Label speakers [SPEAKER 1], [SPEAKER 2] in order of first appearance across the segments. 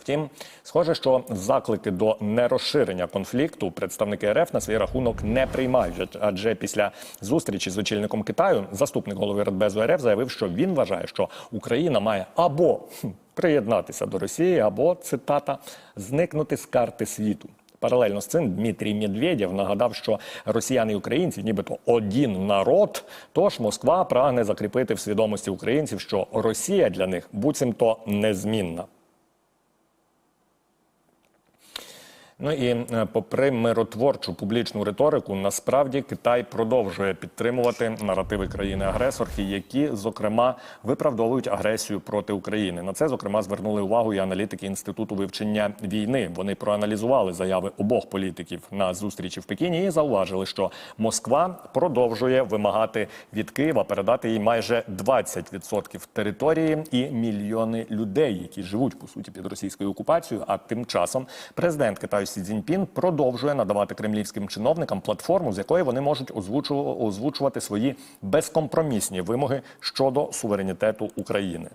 [SPEAKER 1] Втім, схоже, що заклики до нерозширення конфлікту представники РФ на свій рахунок не приймають. Адже після зустрічі з очільником Китаю заступник голови Радбезу РФ заявив, що він вважає, що Україна має або приєднатися до Росії, або цитата зникнути з карти світу. Паралельно з цим Дмитрій Медведєв нагадав, що росіяни і українці, нібито один народ. Тож Москва прагне закріпити в свідомості українців, що Росія для них буцімто незмінна. Ну і е, попри миротворчу публічну риторику, насправді Китай продовжує підтримувати наративи країни-агресорки, які зокрема виправдовують агресію проти України. На це зокрема звернули увагу і аналітики інституту вивчення війни. Вони проаналізували заяви обох політиків на зустрічі в Пекіні і зауважили, що Москва продовжує вимагати від Києва передати їй майже 20% території і мільйони людей, які живуть по суті під російською окупацією. А тим часом президент Китаю Сі Цзіньпін продовжує надавати кремлівським чиновникам платформу, з якої вони можуть озвучувати свої безкомпромісні вимоги щодо суверенітету України.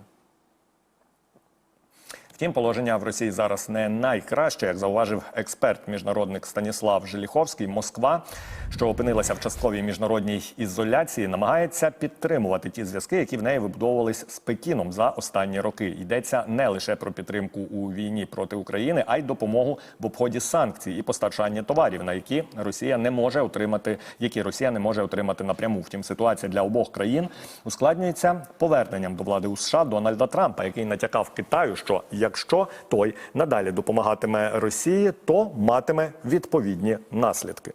[SPEAKER 1] Втім, положення в Росії зараз не найкраще, як зауважив експерт міжнародник Станіслав Желіховський. Москва, що опинилася в частковій міжнародній ізоляції, намагається підтримувати ті зв'язки, які в неї вибудовувались з Пекіном за останні роки. Йдеться не лише про підтримку у війні проти України, а й допомогу в обході санкцій і постачання товарів, на які Росія не може отримати, які Росія не може отримати напряму. Втім, ситуація для обох країн ускладнюється поверненням до влади у США Дональда Трампа, який натякав Китаю, що якщо той надалі допомагатиме Росії, то матиме відповідні наслідки.